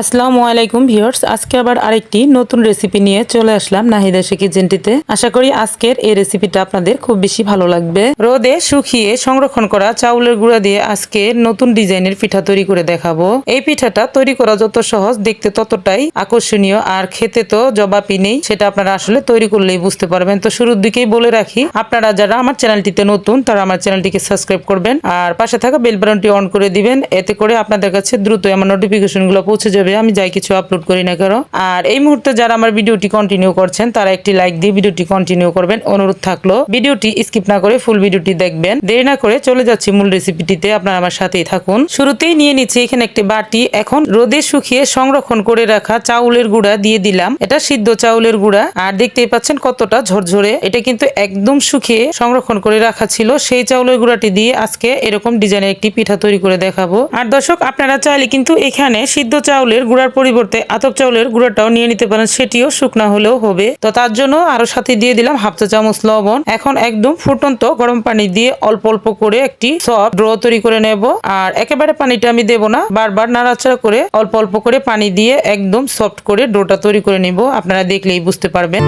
আসসালামু আলাইকুম ভিউয়ার্স, আজকে আবার আরেকটি নতুন রেসিপি নিয়ে চলে আসলাম নাহিদা কিচেনটিতে আশা করি আজকের এই রেসিপিটা আপনাদের খুব বেশি ভালো লাগবে। রোদে শুকিয়ে সংরক্ষণ করা চাউলের গুঁড়া দিয়ে আজকে নতুন ডিজাইনের পিঠা তৈরি করে দেখাবো। এই পিঠাটা তৈরি করা যত সহজ, দেখতে ততটাই আকর্ষণীয় আর খেতে তো জবাবই নেই, সেটা আপনারা আসলে তৈরি করলেই বুঝতে পারবেন। তো শুরুর দিকেই বলে রাখি, আপনারা যারা আমার চ্যানেলটিতে নতুন, তারা আমার চ্যানেলটিকে সাবস্ক্রাইব করবেন আর পাশে থাকা বেল বাটনটি অন করে দিবেন, এতে করে আপনাদের কাছে দ্রুত আমার নোটিফিকেশনগুলো পৌঁছে যাবে। আমি যাই কিছু আপলোড করি না কেন। আর এই মুহূর্তে যারা আমার ভিডিওটি কন্টিনিউ করছেন, তারা একটি লাইক দিয়ে ভিডিওটি কন্টিনিউ করবেন। অনুরোধ থাকল, ভিডিওটি স্কিপ না করে ফুল ভিডিওটি দেখবেন। দেরি না করে চলে যাচ্ছি মূল রেসিপিটিতে আপনারা আমার সাথেই থাকুন। শুরুতেই নিয়ে নিচ্ছি এখানে একটি বাটি। এখন রোদে শুকিয়ে সংরক্ষণ করে রাখা চাউলের গুঁড়া দিয়ে দিলাম। এটা সিদ্ধ চাউলের গুঁড়া। আর দেখতেই পাচ্ছেন কতটা ঝরঝরে। এটা কিন্তু একদম শুকিয়ে সংরক্ষণ করে রাখা ছিল। সেই চাউলের গুঁড়াটি দিয়ে আজকে এরকম ডিজাইনের একটি পিঠা তৈরি করে দেখাবো। আর দর্শক, আপনারা চাইলে কিন্তু এখানে সিদ্ধ চাউলের গুঁড়ার পরিবর্তে আতপ চাউলের গুঁড়াটাও নিয়ে নিতে পারেন। সেটিও শুকনা হলেও হবে। তো তার জন্য আরও সাথে দিয়ে দিলাম হাফ চা চামচ লবণ। এখন একদম ফুটন্ত গরম পানি দিয়ে অল্প অল্প করে একটি সফট ড্র তৈরি করে নেব। আর একেবারে পানিটা আমি দেব না। বারবার নাড়াচাড়া করে অল্প অল্প করে পানি দিয়ে একদম সফট করে ডোটা তৈরি করে নেব। আপনারা দেখলেই বুঝতে পারবেন।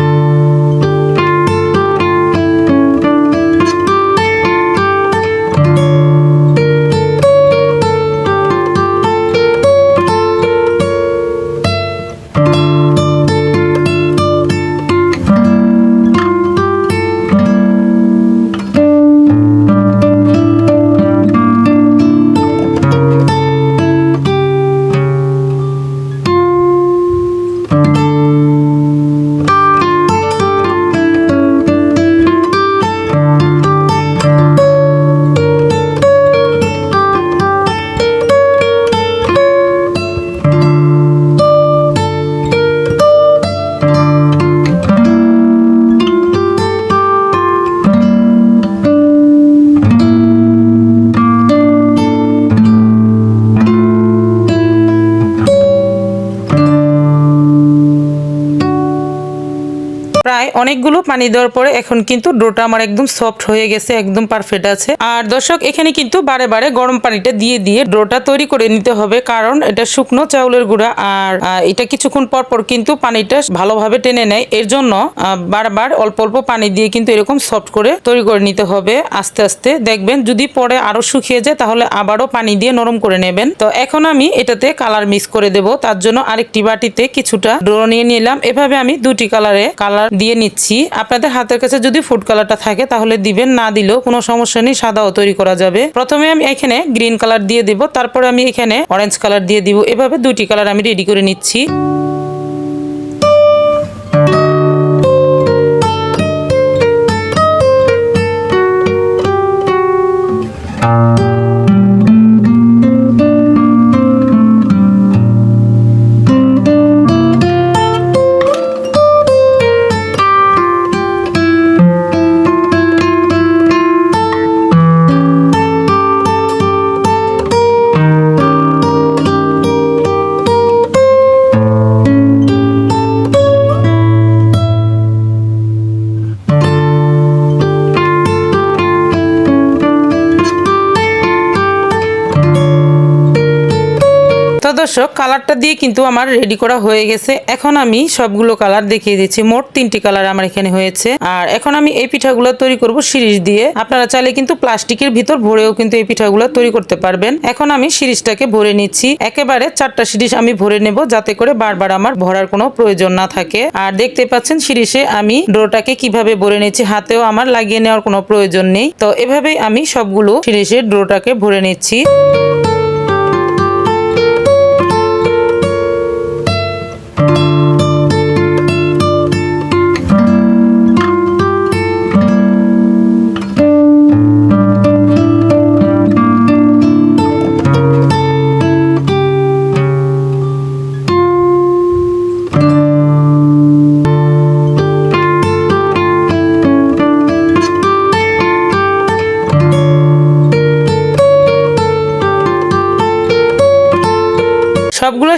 অনেকগুলো পানি দেওয়ার পরে এখন কিন্তু ডোটা আমার একদম সফট হয়ে গেছে, একদম পারফেক্ট আছে। আর দর্শক, এখানে কিন্তু বারে বারে গরম পানিটা দিয়ে দিয়ে ডোটা তৈরি করে নিতে হবে, কারণ এটা শুকনো চাউলের গুঁড়া আর এটা কিছুক্ষণ পর পর কিন্তু পানিটা ভালোভাবে টেনে নেয়। এর জন্য বারবার অল্প অল্প পানি দিয়ে কিন্তু এরকম সফট করে তৈরি করে নিতে হবে আস্তে আস্তে। দেখবেন, যদি পরে আরও শুকিয়ে যায়, তাহলে আবারও পানি দিয়ে নরম করে নেবেন। তো এখন আমি এটাতে কালার মিক্স করে দেব। তার জন্য আরেকটি বাটিতে কিছুটা ড্র নিয়ে নিলাম। এভাবে আমি দুটি কালারে কালার দিয়ে নিচ্ছি। আপনাদের হাতের কাছে যদি ফুড কালারটা থাকে তাহলে দিবেন, না দিলেও কোনো সমস্যা নেই, সাদাও তৈরি করা যাবে। প্রথমে আমি এখানে গ্রিন কালার দিয়ে দিব, তারপরে আমি এখানে অরেঞ্জ কালার দিয়ে দিব। এভাবে দুটি কালার আমি রেডি করে নিচ্ছি। দর্শক কালারটা দিয়ে কিন্তু আমার রেডি করা হয়ে গেছে। এখন আমি সবগুলো কালার দেখিয়ে দিচ্ছি। মোট তিনটি কালার আমার এখানে হয়েছে। আর এখন আমি এই পিঠাগুলো তৈরি করব সিরিজ দিয়ে। আপনারা চাইলে কিন্তু প্লাস্টিকের ভিতর ভরেও কিন্তু এই পিঠাগুলো তৈরি করতে পারবেন। এখন আমি সিরিজটাকে ভরে নিচ্ছি। একেবারে চারটা সিরিজ আমি ভরে নেব যাতে করে বারবার আমার ভরার কোনো প্রয়োজন না থাকে। আর দেখতে পাচ্ছেন, সিরিজে আমি ডোটাকে কীভাবে ভরে নিচ্ছি হাতেও আমার লাগিয়ে নেওয়ার কোনো প্রয়োজন নেই। তো এভাবেই আমি সবগুলো সিরিজের ডোটাকে ভরে নিচ্ছি।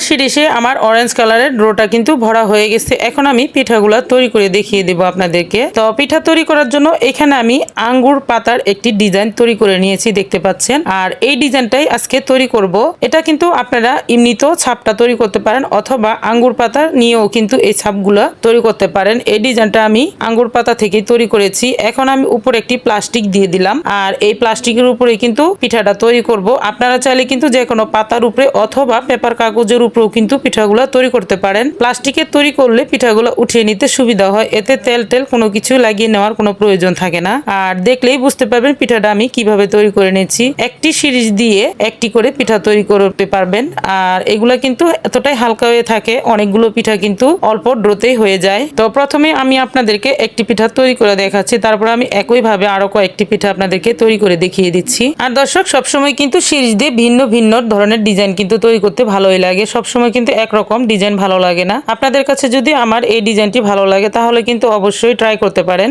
সবগুলো শিডিসে আমার অরেঞ্জ কালারের ড্রোটা কিন্তু ভরা হয়ে গেছে। এখন আমি পিঠাগুলা তৈরি করে দেখিয়ে দেবো আপনাদেরকে। তো পিঠা তৈরি করার জন্য এখানে আমি আঙ্গুর পাতার একটি ডিজাইন তৈরি করে নিয়েছি দেখতে পাচ্ছেন। আর এই ডিজাইনটাই আজকে তৈরি করব। এটা কিন্তু আপনারা এমনিতেও ছাপটা তৈরি করতে পারেন অথবা আঙ্গুর পাতা নিয়েও কিন্তু এই ছাপগুলো তৈরি করতে পারেন। এই ডিজাইনটা আমি আঙ্গুর পাতা থেকে তৈরি করেছি। এখন আমি উপরে একটি প্লাস্টিক দিয়ে দিলাম। আর এই প্লাস্টিকের উপরে কিন্তু পিঠাটা তৈরি করব। আপনারা চাইলে কিন্তু যে কোনো পাতার উপরে অথবা পেপার কাগজের উপরেও কিন্তু পিঠাগুলো তৈরি করতে পারেন। প্লাস্টিকের তৈরি করলে পিঠাগুলো উঠিয়ে নিতে সুবিধা হয়। এতে তেল টেল কোনো কিছু লাগিয়ে নেওয়ার কোনো প্রয়োজন থাকে না। আর দেখলেই বুঝতে পারবেন পিঠাটা আমি কীভাবে তৈরি করে নিয়েছি। একটি সিরিজ দিয়ে একটি করে পিঠা তৈরি করতে পারবেন। আর এগুলা কিন্তু এতটাই হালকা হয়ে থাকে, অনেকগুলো পিঠা কিন্তু অল্প ড্রোতেই হয়ে যায়। তো প্রথমে আমি আপনাদেরকে একটি পিঠা তৈরি করে দেখাচ্ছি। তারপর আমি একইভাবে আরও কয়েকটি পিঠা আপনাদেরকে তৈরি করে দেখিয়ে দিচ্ছি। আর দর্শক, সবসময় কিন্তু সিরিজ দিয়ে ভিন্ন ভিন্ন ধরনের ডিজাইন কিন্তু তৈরি করতে ভালোই লাগে। সবসময় কিন্তু একরকম ডিজাইন ভালো লাগে না। আপনাদের কাছে যদি আমার এই ডিজাইনটি ভালো লাগে, তাহলে কিন্তু অবশ্যই ট্রাই করতে পারেন।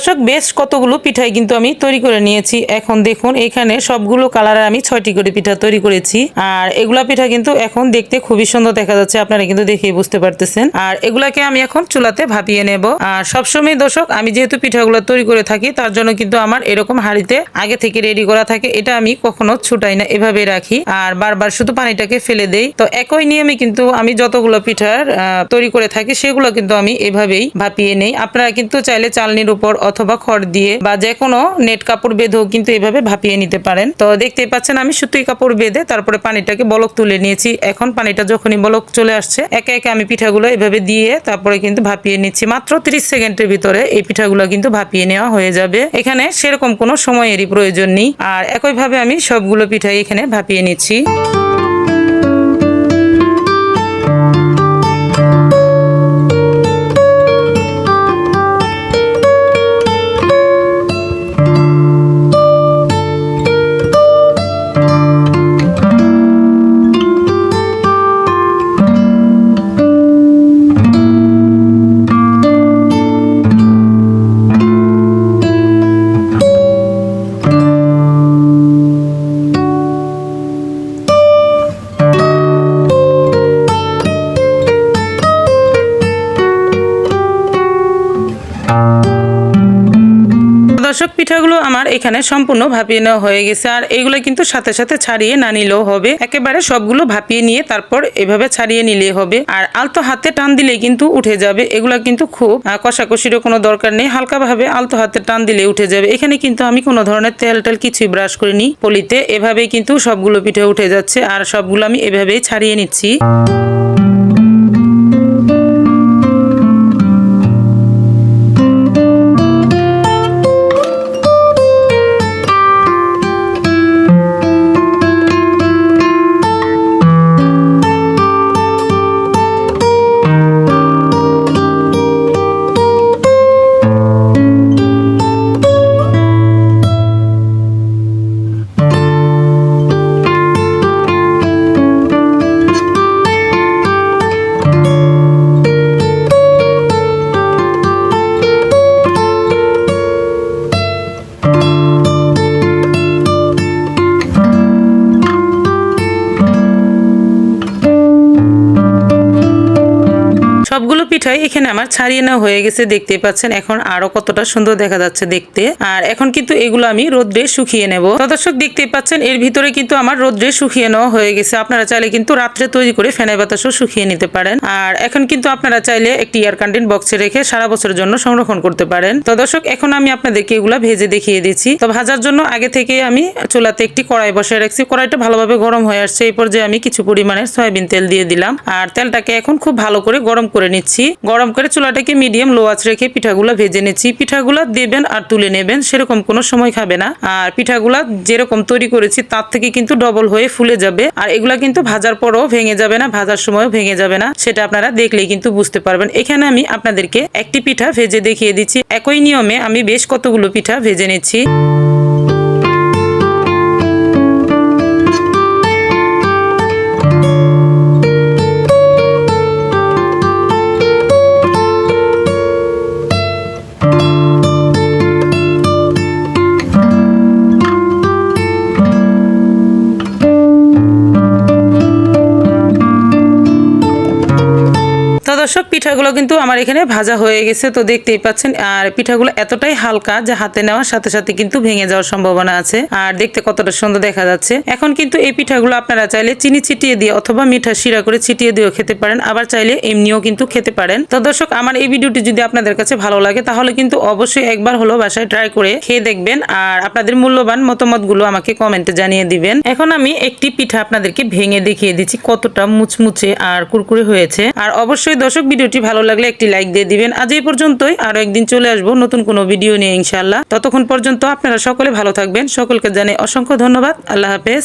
such বেশ কতগুলো পিঠাই কিন্তু আমি তৈরি করে নিয়েছি। এখন দেখুন, এখানে সবগুলো কালারে আমি ছয়টি করে পিঠা তৈরি করেছি। আর এগুলা পিঠা কিন্তু এখন দেখতে খুবই সুন্দর দেখা যাচ্ছে, আপনারা কিন্তু দেখেই বুঝতে পারতেছেন। আর এগুলাকে আমি এখন চুলাতে ভাপিয়ে নেব। আর সবসময় দর্শক, আমি যেহেতু পিঠাগুলো তৈরি করে থাকি, তার জন্য কিন্তু আমার এরকম হাঁড়িতে আগে থেকে রেডি করা থাকে। এটা আমি কখনো ছুটাই না, এভাবে রাখি। আর বারবার শুধু পানিটাকে ফেলে দেই। তো একই নিয়মে কিন্তু আমি যতগুলো পিঠার তৈরি করে থাকি, সেগুলো কিন্তু আমি এভাবেই ভাপিয়ে নেই। আপনারা কিন্তু চাইলে চালনির উপর অথবা খড় দিয়ে বা যে কোনো নেট কাপড় বেঁধেও কিন্তু এভাবে ভাপিয়ে নিতে পারেন। তো দেখতেই পাচ্ছেন আমি সুতুই কাপড় বেঁধে তারপরে পানিটাকে বলক তুলে নিয়েছি। এখন পানিটা যখনই বলক চলে আসছে, একে একে আমি পিঠাগুলো এভাবে দিয়ে তারপরে কিন্তু ভাপিয়ে নিচ্ছি। মাত্র 30 সেকেন্ডের ভিতরে এই পিঠাগুলো কিন্তু ভাপিয়ে নেওয়া হয়ে যাবে। এখানে সেরকম কোনো সময়েরই প্রয়োজন নেই। আর একইভাবে আমি সবগুলো পিঠাই এখানে ভাপিয়ে নিচ্ছি। পিঠাগুলো আমার এখানে সম্পূর্ণ ভাপিয়ে নেওয়া হয়ে গেছে। আর এগুলো কিন্তু সাথে সাথে ছাড়িয়ে না নিলেও হবে। একেবারে সবগুলো ভাপিয়ে নিয়ে তারপর এভাবে ছাড়িয়ে নিলে হবে। আর আলতো হাতে টান দিলেই কিন্তু উঠে যাবে। এগুলো কিন্তু খুব কষাকষিরও কোনো দরকার নেই। হালকাভাবে আলতো হাতে টান দিলে উঠে যাবে। এখানে কিন্তু আমি কোনো ধরনের তেল টেল কিছুই ব্রাশ করিনি। পলিতে এভাবেই কিন্তু সবগুলো পিঠে উঠে যাচ্ছে। আর সবগুলো আমি এভাবেই ছাড়িয়ে নিচ্ছি। পিঠাই এখানে আমার ছাড়িয়ে নেওয়া হয়ে গেছে দেখতে পাচ্ছেন। এখন আরও কতটা সুন্দর দেখা যাচ্ছে দেখতে। আর এখন কিন্তু এগুলো আমি রোদ্রে শুকিয়ে নেব। তো দর্শক দেখতে পাচ্ছেন, এর ভিতরে কিন্তু আমার রোদ্রে শুকিয়ে নেওয়া হয়ে গেছে। আপনারা চাইলে কিন্তু রাত্রে তৈরি করে ফেনাই বাতাসও শুকিয়ে নিতে পারেন। আর এখন কিন্তু আপনারা চাইলে একটি এয়ার কন্টেন্ট বক্সে রেখে সারা বছরের জন্য সংরক্ষণ করতে পারেন। তো দর্শক, এখন আমি আপনাদেরকে এগুলো ভেজে দেখিয়ে দিচ্ছি। তো ভাজার জন্য আগে থেকে আমি চুলাতে একটি কড়াই বসে রাখছি। কড়াইটা ভালোভাবে গরম হয়ে আসছে। এই পর্যায়ে আমি কিছু পরিমাণের সয়াবিন তেল দিয়ে দিলাম। আর তেলটাকে এখন খুব ভালো করে গরম করে নিচ্ছি। গরম করে চুলাটাকে মিডিয়াম লো আঁচ রেখে পিঠাগুলো ভেজে নিচ্ছি। পিঠাগুলো দেবেন আর তুলে নেবেন, সেরকম কোনো সময় খাবে না। আর পিঠাগুলা যেরকম তৈরি করেছি, তার থেকে কিন্তু ডবল হয়ে ফুলে যাবে। আর এগুলা কিন্তু ভাজার পরও ভেঙে যাবে না, ভাজার সময়ও ভেঙে যাবে না। সেটা আপনারা দেখলেই কিন্তু বুঝতে পারবেন। এখানে আমি আপনাদেরকে একটি পিঠা ভেজে দেখিয়ে দিচ্ছি। একই নিয়মে আমি বেশ কতগুলো পিঠা ভেজে নিচ্ছি। পিঠাগুলো কিন্তু আমার এখানে ভাজা হয়ে গেছে, তো দেখতেই পাচ্ছেন। আর পিঠাগুলো এতটাই হালকা যে হাতে নেওয়ার সাথে সাথে কিন্তু ভেঙে যাওয়ার সম্ভাবনা আছে। আর দেখতে কতটা সুন্দর দেখা যাচ্ছে। এখন কিন্তু এই পিঠাগুলো আপনারা চাইলে চিনি ছিটিয়ে দিয়ে অথবা মিঠা শিরা করে ছিটিয়ে দিয়েও খেতে পারেন, আবার চাইলে এমনিও কিন্তু খেতে পারেন। তো দর্শক, আমার এই ভিডিওটি যদি আপনাদের কাছে ভালো লাগে, তাহলে কিন্তু অবশ্যই একবার হলো বাসায় ট্রাই করে খেয়ে দেখবেন। আর আপনাদের মূল্যবান মতামতগুলো আমাকে কমেন্টে জানিয়ে দিবেন। এখন আমি একটি পিঠা আপনাদেরকে ভেঙে দেখিয়ে দিচ্ছি, কতটা মুচমুচে আর কুরকুরে হয়েছে। আর অবশ্যই দর্শক ভিডিওটি ভালো লাগলে একটি লাইক দিয়ে দিবেন। আজ এই পর্যন্তই। আরও একদিন চলে আসব নতুন কোনো ভিডিও নিয়ে ইনশাআল্লাহ। ততক্ষণ পর্যন্ত আপনারা সকলে ভালো থাকবেন। সকলকে জানে অসংখ্য ধন্যবাদ। আল্লাহ হাফেজ।